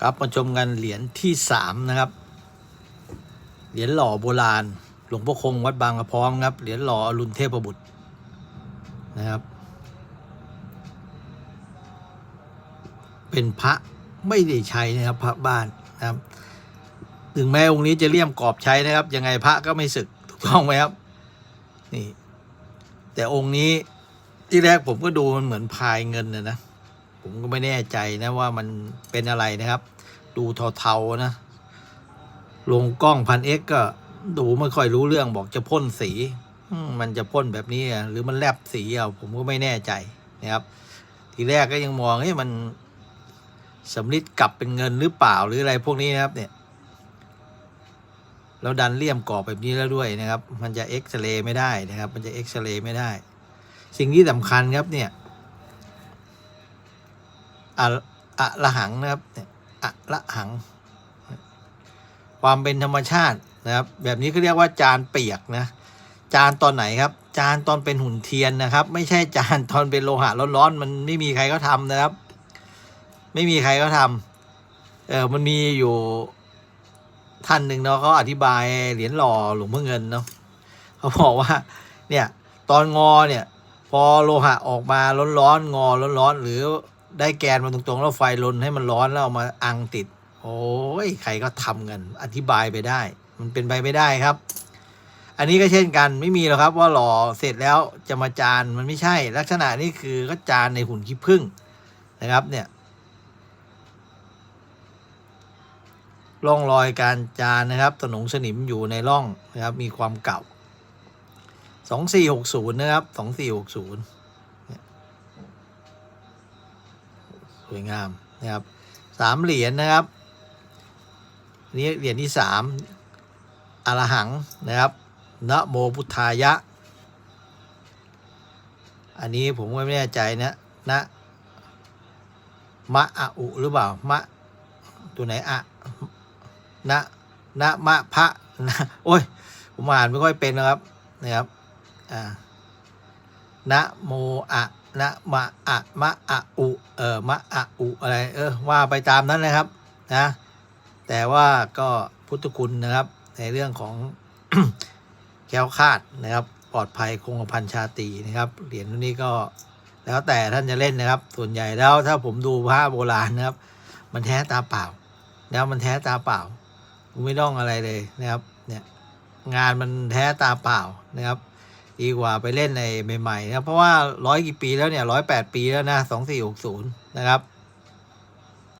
ครับมาชมกันเหรียญที่สามนะครับ เหรียญหล่อโบราณ หลวงพ่อคงวัดบางกระพร้อมครับ เหรียญหล่ออรุณเทพบุตรนะครับ เป็นพระไม่ได้ใช้นะครับพระบ้านนะครับ ถึงแม้องค์นี้จะเลี่ยมกรอบใช้นะครับ ยังไงพระก็ไม่สึกถูกต้องไหมครับ นี่ แต่องค์นี้ที่แรกผมก็ดูมันเหมือนพายเงินนะนะ ผมก็ไม่แน่ใจนะว่ามันเป็นอะไรนะครับ ดูเทาๆนะ ลงกล้องพันเอ็กก็ดูไม่ค่อยรู้เรื่องบอกจะพ่นสี มันจะพ่นแบบนี้หรือมันแลบสีเอาผมก็ไม่แน่ใจนะครับ ทีแรกก็ยังมองเฮ้ยมันสำลิดกลับเป็นเงินหรือเปล่าหรืออะไรพวกนี้นะครับ เนี่ยแล้วดันเลี่ยมกรอบแบบนี้แล้วด้วยนะครับ มันจะเอ็กซเรย์ไม่ได้นะครับ มันจะเอ็กซเรย์ไม่ได้ สิ่งที่สำคัญครับเนี่ย อะอะละหังนะครับอะละหัง ความเป็นธรรมชาตินะครับ แบบนี้เขาเรียกว่าจานเปียกนะจานตอนไหนครับ จานตอนเป็นหุ่นเทียนนะครับ ไม่ใช่จานตอนเป็นโลหะร้อนๆมันไม่มีใครก็ทำนะครับ ไม่มีใครก็ทำเออมันมีอยู่ท่านหนึ่งเนาะเขาอธิบายเหรียญหล่อหลวงพ่อเงินเนาะเขาบอกว่า เนี่ย ตอนงอเนี่ย พอโลหะออกมาร้อนๆงอร้อนๆหรือ ได้แกนมาตรงๆ แล้วไฟลนให้มันร้อนแล้วเอามาอังติด โอ้ยใครก็ทำกัน อธิบายไปได้ มันเป็นไปไม่ได้ครับ อันนี้ก็เช่นกันไม่มีหรอกครับว่าหล่อเสร็จแล้วจะมาจานมันไม่ใช่ ลักษณะนี้คือก็จานในหุ่นขี้ผึ้งนะครับเนี่ยร่องรอยการจานนะครับตนงสนิมอยู่ในร่องนะครับ มีความเก่า 2460 นะครับ 2460 สวยงามนะครับสามเหรียญนะครับนนี้เหรียญที่สามอรหังนะครับนะโมพุทธายะ อันนี้ผมก็ไม่แน่ใจนะนะมะอะอุหรือเปล่ามะตัวไหนอะนะนะมะพระนะโอ้ยผมอ่านไม่ค่อยเป็นนะครับนะครับอ่านะโมอะ นะมะอะมะอะอุเออมะอะอุอะไรเออว่าไปตามนั้นนะครับนะแต่ว่าก็พุทธคุณนะครับ ในเรื่องของแค้วคาดนะครับปลอดภัยคงกระพันชาตีนะครับเหรียญรุ่นนี้ก็แล้วแต่ท่านจะเล่นนะครับ ส่วนใหญ่แล้วถ้าผมดูพระโบราณนะครับ มันแท้ตาเปล่าแล้วมันแท้ตาเปล่าไม่ต้องอะไรเลยนะครับ เนี่ยงานมันแท้ตาเปล่านะครับ ดีกว่าไปเล่นในใหม่ๆนะเพราะว่าร้อยกี่ปีแล้วเนี่ยร้อยแปดปีแล้วนะสองสี่หกศูนย์นะครับ